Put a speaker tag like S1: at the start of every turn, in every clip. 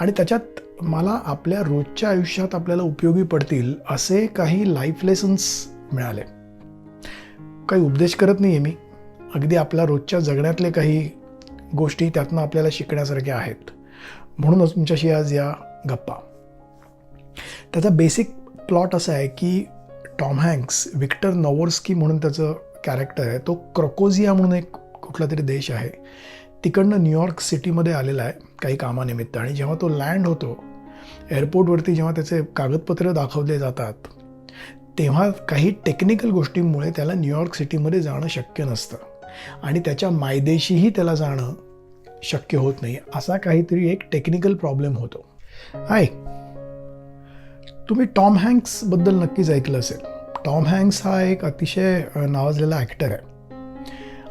S1: आणि त्याच्यात मला आपल्या रोजच्या आयुष्यात आपल्याला उपयोगी पडतील असे काही लाईफ लेसन्स मिळाले. काही उपदेश करत नाही आहे मी. अगदी आपल्या रोजच्या जगण्यातले काही गोष्टी त्यातनं आपल्याला शिकण्यासारख्या आहेत. म्हणूनच तुमच्याशी आज या गप्पा. त्याचा बेसिक प्लॉट असा आहे की टॉम हँक्स विक्टर नोवर्स्की म्हणून त्याचं कॅरेक्टर आहे. तो क्रोकोझिया म्हणून एक कुठला तरी देश आहे. तिकडनं न्यूयॉर्क सिटीमध्ये आलेला आहे. काही कामानिमित्त. आणि जेव्हा तो लँड होतो एअरपोर्टवरती जेव्हा त्याचे कागदपत्र दाखवले जातात तेव्हा काही टेक्निकल गोष्टींमुळे त्याला न्यूयॉर्क सिटीमध्ये जाणं शक्य नसतं. आणि त्याच्या मायदेशीही त्याला जाणं शक्य होत नाही. असा काहीतरी एक टेक्निकल प्रॉब्लेम होतो. हाय तुम्ही टॉम हँक्सबद्दल नक्कीच ऐकलं असेल. टॉम हँक्स हा एक अतिशय नावाजलेला ॲक्टर आहे.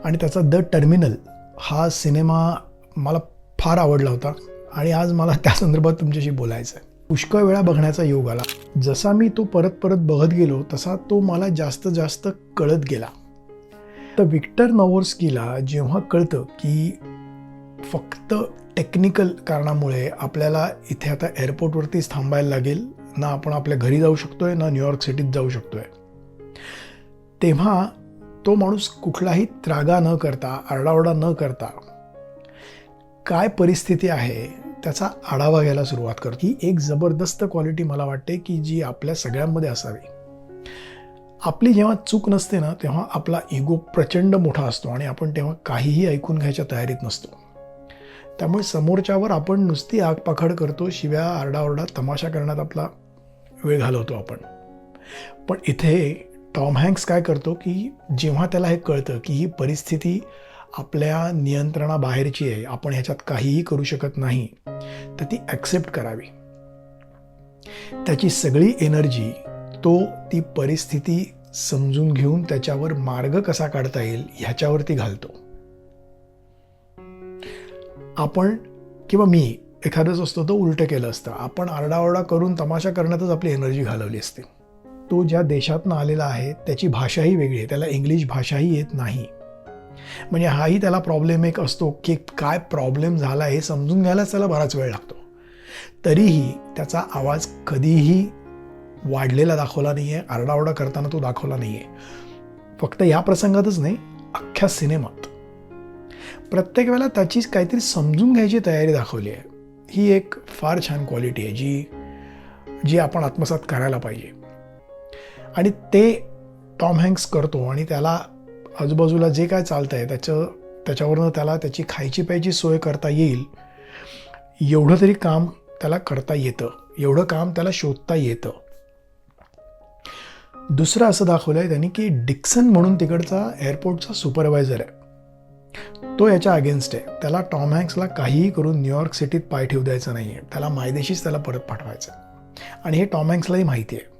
S1: आणि त्याचा द टर्मिनल हा सिनेमा मला फार आवडला होता. आणि आज मला त्या संदर्भात तुमच्याशी बोलायचं आहे पुष्कळ वेळा बघण्याचा योग आला. जसा मी तो परत परत बघत गेलो तसा तो मला जास्त जास्त कळत गेला. तर विक्टर नवोर्स्कीला जेव्हा कळतं की फक्त टेक्निकल कारणामुळे आपल्याला इथे आता एअरपोर्टवरतीच थांबायला लागेल ना आपण आपल्या घरी जाऊ शकतोय ना न्यूयॉर्क सिटीत जाऊ शकतोय. तेव्हा तो माणूस कुठलाही त्रागा न करता आरडाओरडा न करता काय परिस्थिती आहे त्याचा आढावा घ्यायला सुरुवात करतो. ही एक जबरदस्त क्वालिटी मला वाटते की जी आपल्या सगळ्यांमध्ये असावी. आपली जेव्हा चूक नसते ना तेव्हा आपला इगो प्रचंड मोठा असतो आणि आपण तेव्हा काहीही ऐकून घ्यायच्या तयारीत नसतो. त्यामुळे समोरच्यावर आपण नुसती आगपाखड करतो शिव्या आरडाओरडा तमाशा करण्यात आपला वेळ घालवतो आपण. पण इथे टॉम हँक्स काय करतो की जेव्हा त्याला हे कळतं की ही परिस्थिती आपल्या नियंत्रणाबाहेरची आहे आपण ह्याच्यात काहीही करू शकत नाही तर ती ॲक्सेप्ट करावी. त्याची सगळी एनर्जी तो ती परिस्थिती समजून घेऊन त्याच्यावर मार्ग कसा काढता येईल ह्याच्यावरती घालतो. आपण किंवा मी एखादंच असतो तो उलटं केलं असतं. आपण आरडाओरडा करून तमाशा करण्यातच आपली एनर्जी घालवली असते. तो ज्या देशातनं आलेला आहे त्याची भाषाही वेगळी आहे त्याला इंग्लिश भाषाही येत नाही. म्हणजे हाही त्याला प्रॉब्लेम एक असतो की काय प्रॉब्लेम झाला हे समजून घ्यायलाच त्याला बराच वेळ लागतो. तरीही त्याचा आवाज कधीही वाढलेला दाखवला नाही आहे आरडाओरडा करताना तो दाखवला नाही आहे फक्त या प्रसंगातच नाही अख्ख्या सिनेमात. प्रत्येक वेळेला त्याची काहीतरी समजून घ्यायची तयारी दाखवली आहे. ही एक फार छान क्वालिटी आहे जी जी आपण आत्मसात करायला पाहिजे. आणि ते टॉम हँक्स करतो आणि त्याला आजूबाजूला जे काय चालतं आहे त्याचं त्याच्यावरनं त्याला त्याची खायची प्यायची सोय करता येईल. एवढं तरी काम त्याला करता येतं. एवढं काम त्याला शोधता येतं. दुसरं असं दाखवलं आहे त्यांनी की डिक्सन म्हणून तिकडचा एअरपोर्टचा सुपरवायझर आहे. तो याच्या अगेन्स्ट आहे. त्याला टॉम हँक्सला काहीही करून न्यूयॉर्क सिटीत पाय ठेवू द्यायचं नाही आहे त्याला मायदेशीच त्याला परत पाठवायचं आहे. आणि हे टॉम हँक्सलाही माहिती आहे.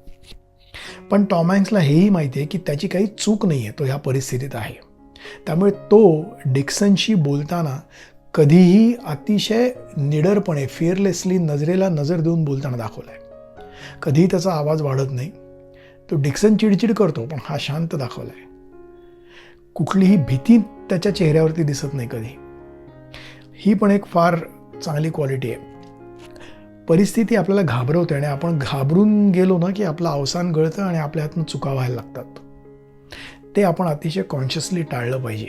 S1: पण टॉम हँक्सला हेही माहिती आहे की त्याची काही चूक नाही आहे तो ह्या परिस्थितीत आहे. त्यामुळे तो डिक्सनशी बोलताना कधीही अतिशय निडरपणे फिअरलेसली नजरेला नजर देऊन बोलताना दाखवला आहे कधीही त्याचा आवाज वाढत नाही. तो डिक्सन चिडचिड करतो पण हा शांत दाखवला आहे कुठलीही भीती त्याच्या चेहऱ्यावरती दिसत नाही कधी. ही पण एक फार चांगली क्वालिटी आहे. परिस्थिती आपल्याला घाबरवते आणि आपण घाबरून गेलो ना की आपलं अवसान गळतं आणि आपल्या हातून चुका व्हायला लागतात. ते आपण अतिशय कॉन्शियसली टाळलं पाहिजे.